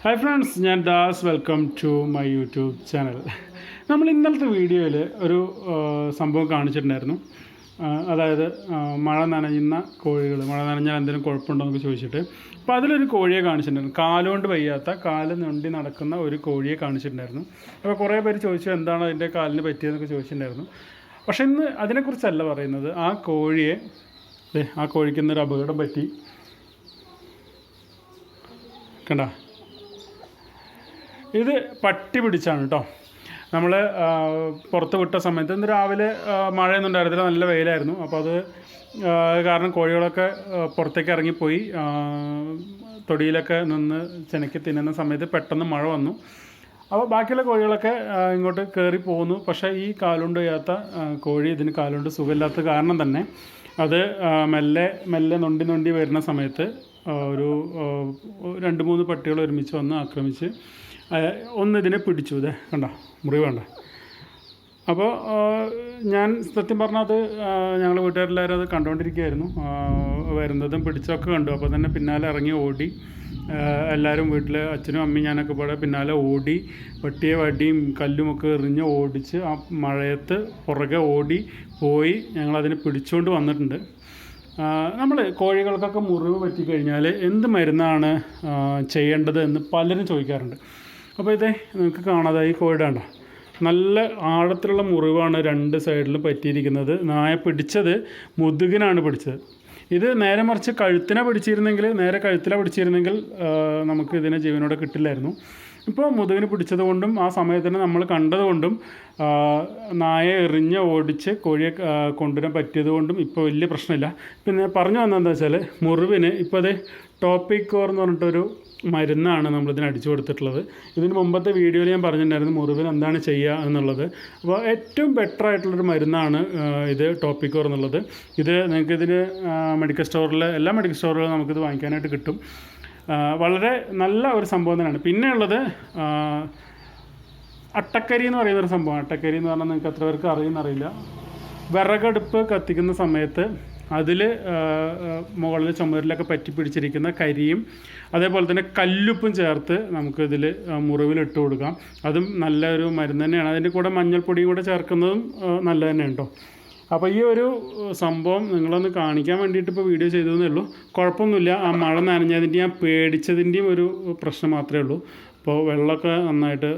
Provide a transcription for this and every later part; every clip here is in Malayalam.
ഹായ് ഫ്രണ്ട്സ് ഞാൻ Das. Welcome to my YouTube channel നമ്മൾ ഇന്നലത്തെ വീഡിയോയിൽ ഒരു സംഭവം കാണിച്ചിട്ടുണ്ടായിരുന്നു. അതായത് മഴ നനഞ്ഞ കോഴികൾ മഴ നനഞ്ഞാൽ എന്തെങ്കിലും കുഴപ്പമുണ്ടോ എന്നൊക്കെ ചോദിച്ചിട്ട്. അപ്പോൾ അതിലൊരു കോഴിയെ കാണിച്ചിട്ടുണ്ടായിരുന്നു. കാലുകൊണ്ട് വയ്യാത്ത കാൽ നൊണ്ടി നടക്കുന്ന ഒരു കോഴിയെ കാണിച്ചിട്ടുണ്ടായിരുന്നു. അപ്പോൾ കുറേ പേര് ചോദിച്ചു എന്താണ് അതിന്റെ കാലിന് പറ്റിയതെന്നൊക്കെ ചോദിച്ചിട്ടുണ്ടായിരുന്നു. പക്ഷേ ഇന്ന് അതിനെക്കുറിച്ചല്ല പറയുന്നത്. ആ കോഴിയെ ആ കോഴിക്ക് ഇന്നൊരു അപകടം പറ്റി. കണ്ട? ഇത് പട്ടി പിടിച്ചാണ് കേട്ടോ നമ്മൾ പുറത്ത് വിട്ട സമയത്ത് ഇന്ന് രാവിലെ മഴയൊന്നും ഉണ്ടായിരുന്നില്ല നല്ല വെയിലായിരുന്നു. അപ്പോൾ അത് കാരണം കോഴികളൊക്കെ പുറത്തേക്ക് ഇറങ്ങിപ്പോയി. തൊടിയിലൊക്കെ നിന്ന് ചെനക്കി തിന്നുന്ന സമയത്ത് പെട്ടെന്ന് മഴ വന്നു. അപ്പോൾ ബാക്കിയുള്ള കോഴികളൊക്കെ ഇങ്ങോട്ട് കയറി പോകുന്നു പക്ഷേ ഈ കാലുകൊണ്ട് ചെയ്യാത്ത കോഴി ഇതിന് കാലുകൊണ്ട് സുഖമില്ലാത്ത കാരണം തന്നെ അത് മെല്ലെ മെല്ലെ നൊണ്ടി നൊണ്ടി വരുന്ന സമയത്ത് ഒരു രണ്ട് മൂന്ന് പട്ടികൾ ഒരുമിച്ച് വന്ന് ആക്രമിച്ച് ഒന്ന് ഇതിനെ പിടിച്ചു ഇതേ കണ്ട? മുറിവ് കണ്ട? അപ്പോൾ ഞാൻ സത്യം പറഞ്ഞാൽ അത് ഞങ്ങൾ വീട്ടുകാരെല്ലാവരും അത് കണ്ടുകൊണ്ടിരിക്കുകയായിരുന്നു വരുന്നതും പിടിച്ചൊക്കെ കണ്ടു. അപ്പോൾ തന്നെ പിന്നാലെ ഇറങ്ങി ഓടി എല്ലാവരും വീട്ടിൽ അച്ഛനും അമ്മയും ഞാനൊക്കെ പാടെ പിന്നാലെ ഓടി വട്ടിയെ വടിയും കല്ലുമൊക്കെ എറിഞ്ഞ് ഓടിച്ച് ആ മഴയത്ത് പുറകെ ഓടി പോയി ഞങ്ങളതിനെ പിടിച്ചുകൊണ്ട് വന്നിട്ടുണ്ട്. നമ്മൾ കോഴികൾക്കൊക്കെ മുറിവ് പറ്റിക്കഴിഞ്ഞാൽ എന്ത് മരുന്നാണ് ചെയ്യേണ്ടത് എന്ന് പലരും ചോദിക്കാറുണ്ട്. അപ്പോൾ ഇതേ നിങ്ങൾക്ക് കാണാതെ ഈ കോഴിയുടെ നല്ല ആഴത്തിലുള്ള മുറിവാണ് രണ്ട് സൈഡിലും പറ്റിയിരിക്കുന്നത്. നായ പിടിച്ചത് മുതുകിനാണ് പിടിച്ചത്. ഇത് നേരെ മറിച്ച് കഴുത്തിനെ പിടിച്ചിരുന്നെങ്കിൽ നേരെ കഴുത്തിനെ പിടിച്ചിരുന്നെങ്കിൽ നമുക്ക് ഇതിനെ ജീവനോടെ കിട്ടില്ലായിരുന്നു. ഇപ്പോൾ മുതുകിന് പിടിച്ചത് കൊണ്ടും ആ സമയത്തിന് നമ്മൾ കണ്ടതുകൊണ്ടും നായ എറിഞ്ഞ് ഓടിച്ച് കോഴിയെ കൊണ്ടുവരാൻ പറ്റിയത് കൊണ്ടും ഇപ്പോൾ വലിയ പ്രശ്നമില്ല. പിന്നെ പറഞ്ഞു വന്നതെന്താ വെച്ചാൽ മുറിവിന് ഇപ്പോൾ അത് ടോപ്പിക്കോർ എന്ന് പറഞ്ഞിട്ടൊരു മരുന്നാണ് നമ്മളിതിന് അടിച്ചു കൊടുത്തിട്ടുള്ളത്. ഇതിന് മുമ്പത്തെ വീഡിയോയിൽ ഞാൻ പറഞ്ഞിട്ടുണ്ടായിരുന്നു മുറിവിന് എന്താണ് ചെയ്യുക എന്നുള്ളത്. അപ്പോൾ ഏറ്റവും ബെറ്റർ ആയിട്ടുള്ളൊരു മരുന്നാണ് ഇത് ഇത് ടോപ്പിക്കോർ എന്നുള്ളത്. ഇത് നിങ്ങൾക്ക് ഇതിന് മെഡിക്കൽ സ്റ്റോറിൽ എല്ലാ മെഡിക്കൽ സ്റ്റോറുകളിലും നമുക്കിത് വാങ്ങിക്കാനായിട്ട് കിട്ടും. വളരെ നല്ല ഒരു സംഭവം തന്നെയാണ്. പിന്നെയുള്ളത് അട്ടക്കരി എന്ന് പറയുന്ന ഒരു സംഭവം. അട്ടക്കരി എന്ന് പറഞ്ഞാൽ നിങ്ങൾക്ക് എത്ര പേർക്ക് അറിയുന്നറിയില്ല വിറകടുപ്പ് കത്തിക്കുന്ന സമയത്ത് അതിൽ മുകളിൽ ചുമരിലൊക്കെ പറ്റി പിടിച്ചിരിക്കുന്ന കരിയും അതേപോലെ തന്നെ കല്ലുപ്പും ചേർത്ത് നമുക്കിതിൽ മുറിവിലിട്ട് കൊടുക്കാം. അതും നല്ലൊരു മരുന്ന് തന്നെയാണ്. അതിന്റെ കൂടെ മഞ്ഞൾപ്പൊടിയും കൂടെ ചേർക്കുന്നതും നല്ലത് തന്നെ കേട്ടോ. അപ്പോൾ ഈ ഒരു സംഭവം നിങ്ങളൊന്ന് കാണിക്കാൻ വേണ്ടിയിട്ട് ഇപ്പോൾ വീഡിയോ ചെയ്തതെന്നേ ഉള്ളൂ. കുഴപ്പമൊന്നുമില്ല. ആ മഴ നനഞ്ഞതിന്റെയും ആ പേടിച്ചതിന്റെയും ഒരു പ്രശ്നം മാത്രമേ ഉള്ളൂ. അപ്പോൾ വെള്ളമൊക്കെ നന്നായിട്ട്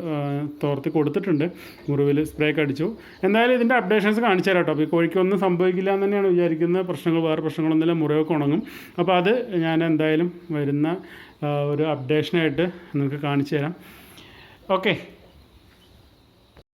തോർത്തി കൊടുത്തിട്ടുണ്ട്. മുറിവിൽ സ്പ്രേ ഒക്കെ അടിച്ചു. എന്തായാലും ഇതിന്റെ അപ്ഡേഷൻസ് കാണിച്ചു തരാം കേട്ടോ. അപ്പോൾ ഈ കോഴിക്കൊന്നും സംഭവിക്കില്ല എന്ന് തന്നെയാണ് വിചാരിക്കുന്നത് പ്രശ്നങ്ങൾ വേറെ പ്രശ്നങ്ങളൊന്നുമില്ല. മുറിവൊക്കെ ഉണങ്ങും. അപ്പോൾ അത് ഞാൻ എന്തായാലും വരുന്ന ഒരു അപ്ഡേഷനായിട്ട് നിങ്ങൾക്ക് കാണിച്ചു തരാം. ഓക്കെ